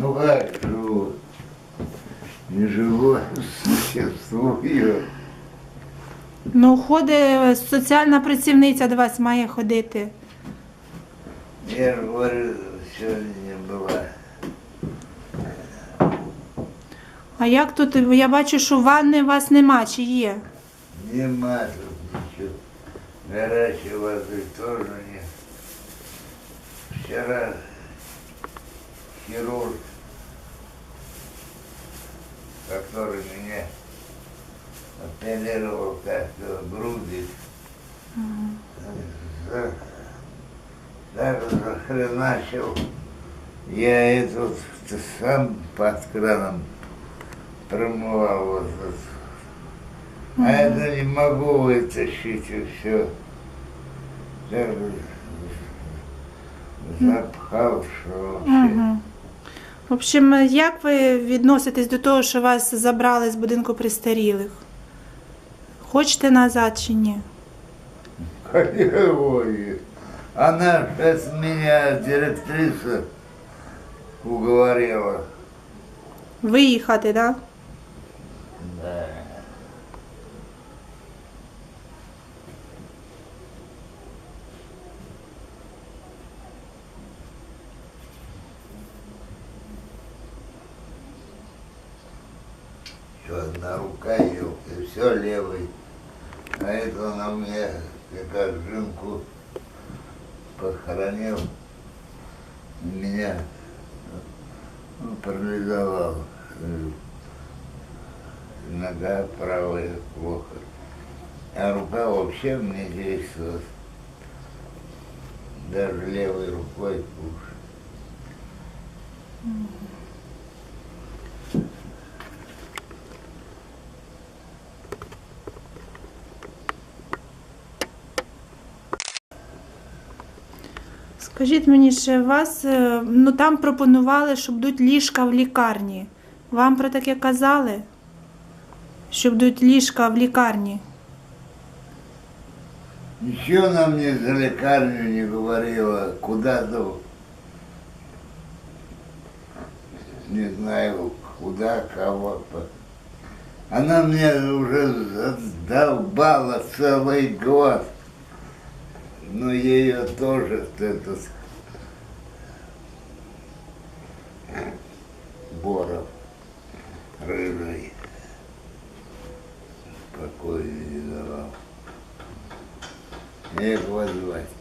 Ну как живу? Не живу, существую. Ну, ходить соціальна працівниця до вас має ходити. Я же говорю, сегодня не была. А як тут? Я бачу, що ванни у вас нема, чи є? Нема тут ничего. Горячей воды тоже нет. Вчера хирург, который меня оперировал как-то груди, за- даже захреначил. Я этот сам под краном промывал вот этот а это не могу вытащить и все. Запхал, что вообще. Угу. В общем, як ви відноситесь до того, що вас забрали з будинку престарілих? Хочете назад чи ні? Ой, Она сейчас меня, директриса, уговорила. Виїхати, так? Да? Да. Еще одна рука ее, и все левый. А это она мне как жинку похоронил. Меня ну, парализовал. Нога правая плохо. А рука вообще мне действует. Даже левой рукой хуже. Скажіть мені, ще вас е, ну там пропонували, щоб будуть ліжка в лікарні. Вам про таке казали? Що будуть ліжка в лікарні? Ничего она мне за лекарню не говорила, куда-то, не знаю, куда, кого. по- Она мне уже задолбала целый год. Но ее тоже этот Боров рыжий покой не давал. Як вас звати?